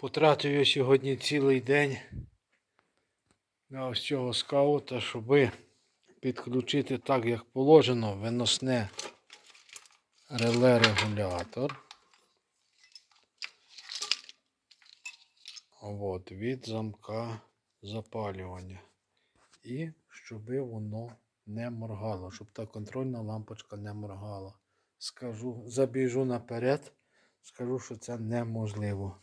Потратив я сьогодні цілий день на ось цього скаута, щоб підключити так, як положено, виносне реле регулятор. От, від замка запалювання. І щоб воно не моргало, щоб та контрольна лампочка не моргала. Скажу, забіжу наперед, скажу, що це неможливо.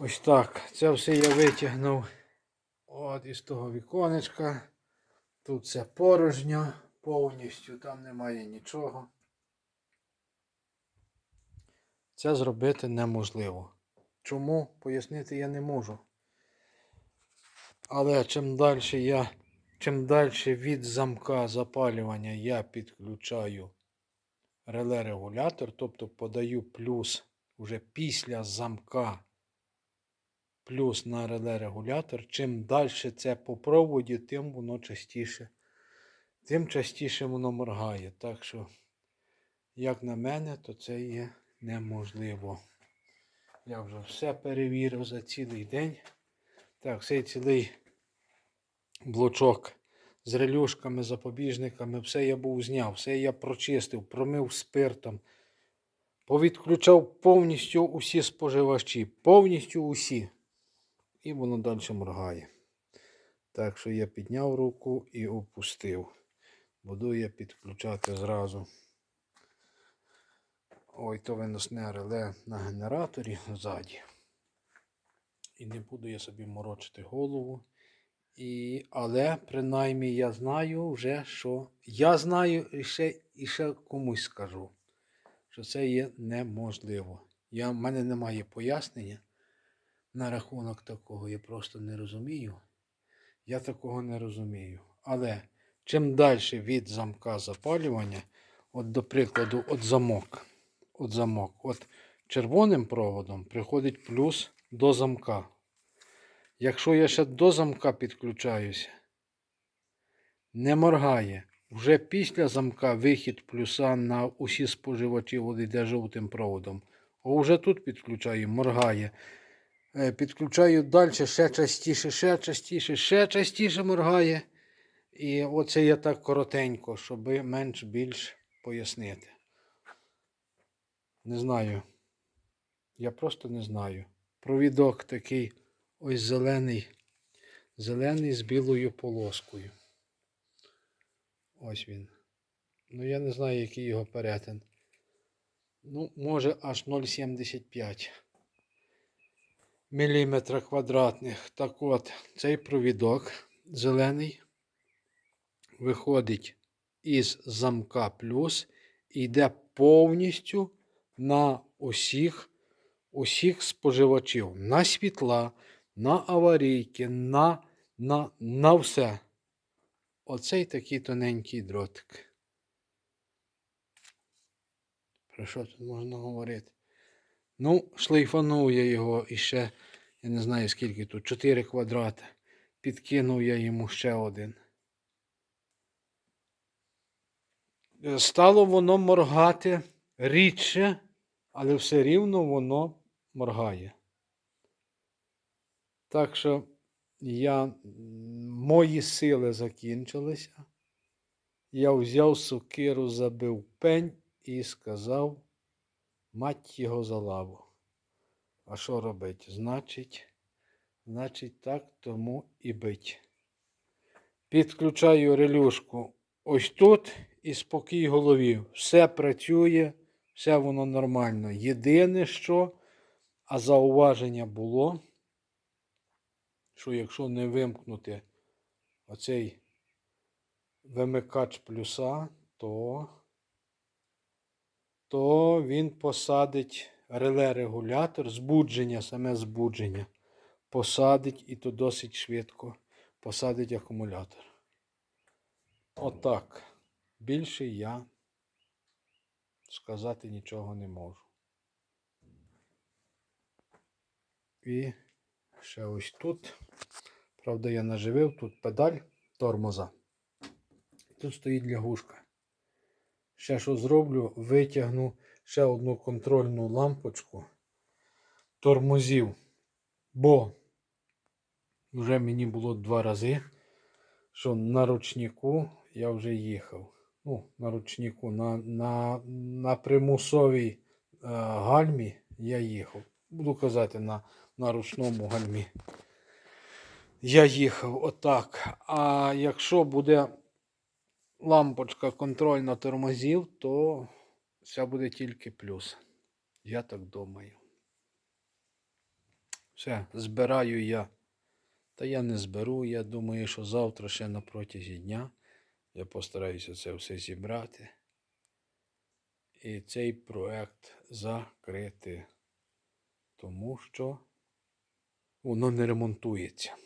Ось так. Це все я витягнув от із того віконечка. Тут це порожньо повністю, там немає нічого. Це зробити неможливо. Чому пояснити я не можу. Але чим далі я, чим далі від замка запалювання я підключаю реле регулятор, тобто подаю плюс вже після замка плюс на реле регулятор, чим далі це по проводі, тим воно частіше, тим частіше воно моргає. Так що, як на мене, то це є неможливо. Я вже все перевірив за цілий день. Так, цей цілий блочок з релюшками, запобіжниками, все я був зняв, все я прочистив, промив спиртом. Повідключав повністю усі споживачі, повністю усі. І воно далі моргає. Так що я підняв руку і опустив. Буду я підключати зразу. Ой, то виносне реле на генераторі ззаді. І не буду я собі морочити голову. І, але принаймні я знаю вже, що я знаю і ще, і ще комусь скажу, що це є неможливо. В мене немає пояснення на рахунок такого. Я просто не розумію. Я такого не розумію. Але чим далі від замка запалювання, от до прикладу, от замок, от замок, от червоним проводом приходить плюс до замка. Якщо я ще до замка підключаюся, не моргає. Вже після замка вихід плюса на усі споживачі води йде жовтим проводом. А вже тут підключаю, моргає. Е, Підключаю далі ще частіше, ще частіше, ще частіше моргає. І оце я так коротенько, щоб менш-більш пояснити. Не знаю. Я просто не знаю. Провідок такий ось зелений. Зелений з білою полоскою. Ось він. Ну, я не знаю, який його перетин. Ну, може аж 0,75 міліметра квадратних. Так от, цей провідок зелений виходить із замка плюс і йде повністю на усіх, усіх споживачів. На світла, на аварійки, на, на, на все. Оцей такий тоненький дротик. Про що тут можна говорити? Ну, шлейфанув я його іще, я не знаю скільки тут, 4 квадрати. Підкинув я йому ще один. Стало воно моргати рідше, але все рівно воно моргає. Так що я, мої сили закінчилися. Я взяв сокиру, забив пень і сказав, мать його за лаву. А що робить? Значить, значить так тому і бить. Підключаю релюшку ось тут і спокій голові. Все працює, все воно нормально. Єдине, що, а зауваження було, що якщо не вимкнути оцей вимикач плюса, то, то він посадить реле-регулятор, збудження, саме збудження, посадить і то досить швидко посадить акумулятор. Отак. Більше я сказати нічого не можу. І ще ось тут. Правда, я наживив тут педаль тормоза. Тут стоїть лягушка. Ще що зроблю, витягну ще одну контрольну лампочку. тормозів. Бо вже мені було два рази, що на ручнику я вже їхав. Ну, на ручнику, на, на, на примусовій е, гальмі я їхав. Буду казати на, на ручному гальмі. Я їхав отак. А якщо буде лампочка контрольна тормозів, то все буде тільки плюс. Я так думаю. Все, збираю я. Та я не зберу. Я думаю, що завтра ще на протязі дня я постараюся це все зібрати. І цей проект закрити. Тому що воно не ремонтується.